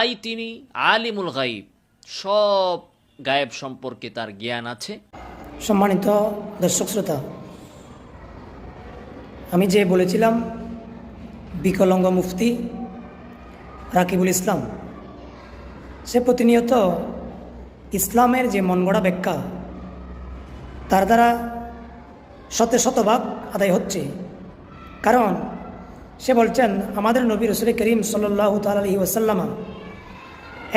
তাই তিনি আলিমুল গাইব সব গায়েব সম্পর্কে তার জ্ঞান আছে। সম্মানিত দর্শক শ্রোতা, আমি যে বলেছিলাম, বিকলঙ্গ মুফতি রাকিবুল ইসলাম, সে প্রতিনিয়ত ইসলামের যে মনগড়া ব্যাখ্যা, তার দ্বারা শত শতভাগ আদায় হচ্ছে। কারণ সে বলছেন, আমাদের নবী রসুল করিম সাল্লাহ তালি ওসাল্লামা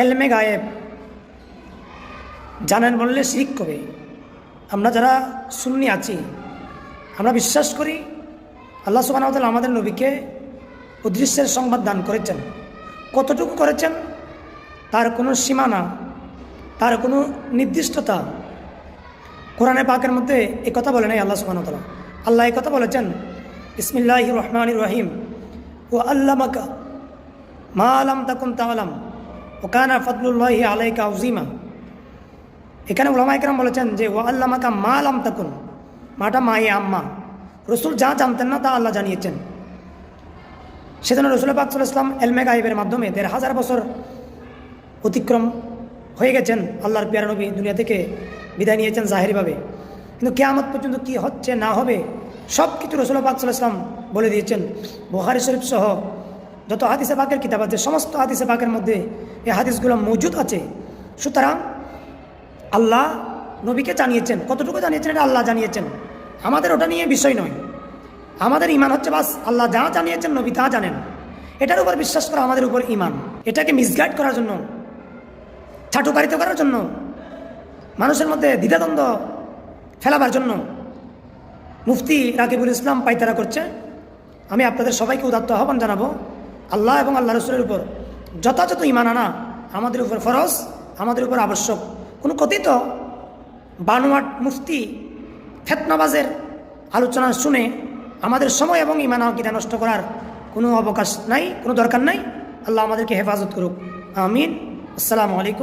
এলমে গায়েব। জানেন বললে শিরিক কবে। আমরা যারা সুন্নি আছি, আমরা বিশ্বাস করি আল্লাহ সুবাহতাল আমাদের নবীকে অদৃশ্যের সংবাদ দান করেছেন। কতটুকু করেছেন? তার কোনো সীমানা, তার কোনো নির্দিষ্টতা কোরআনে পাকের মধ্যে এ কথা বলে নাই আল্লাহ সুবাহতালা আল্লাহ কথা বলেছেন ইসমিল্লাহ রহমান রহিম। ও আল্লামাকা মা আলাম তাকুন তাহলাম ও কানা ফদলুল্লাহ আলাইকা উজিমা এখানে ওলামা একরাম বলেছেন যে ও আল্লামাকা মা আলাম তাকুন মাটা মায়ে আম্মা। রসুল যা জানতেন না তা আল্লাহ জানিয়েছেন। সেজন্য রসুল পাকসুল ইসলাম এলমে গাইবের মাধ্যমে দেড় হাজার বছর অতিক্রম হয়ে গেছেন আল্লাহর পিয়ার নবী দুনিয়া থেকে বিদায় নিয়েছেন জাহেরিভাবে। কিন্তু কেয়ামত পর্যন্ত কি হচ্ছে না হবে সব কিছু রসুল পাকসুল ইসলাম বলে দিয়েছেন। বোহারি শরীফ সহ যত হাদিসে পাকের কিতাব আছে, সমস্ত হাদিসে পাকের মধ্যে এই হাদিসগুলো মজুদ আছে। সুতরাং আল্লাহ নবীকে জানিয়েছেন। কতটুকু জানিয়েছেন এটা আল্লাহ জানিয়েছেন? আমাদের ওটা নিয়ে বিষয় নয়। আমাদের ইমান হচ্ছে বাস আল্লাহ যা জানিয়েছেন নবী তা জানেন। এটার উপর বিশ্বাস করা আমাদের উপর ইমান এটাকে মিসগাইড করার জন্য ছাটুকারিত করার জন্য, মানুষের মধ্যে দ্বিধাদ্বন্দ্ব ফেলাবার জন্য মুফতি রাকিবুল ইসলাম পাইতারা করছে। আমি আপনাদের সবাইকে উদাত্ত আহ্বান জানাব আল্লাহ এবং আল্লাহ রসুলের উপর যথাযথ ইমান আনা আমাদের উপর ফরজ, আমাদের উপর আবশ্যক। কোনো কথিত বানোয়াট মুফতি ফেতনাবাজের আলোচনা শুনে আমাদের সময় এবং ইমান আকিদা নষ্ট করার কোনো অবকাশ নাই, কোনো দরকার নাই। আল্লাহ আমাদেরকে হেফাজত করুক। আমিন। আসসালামু আলাইকুম।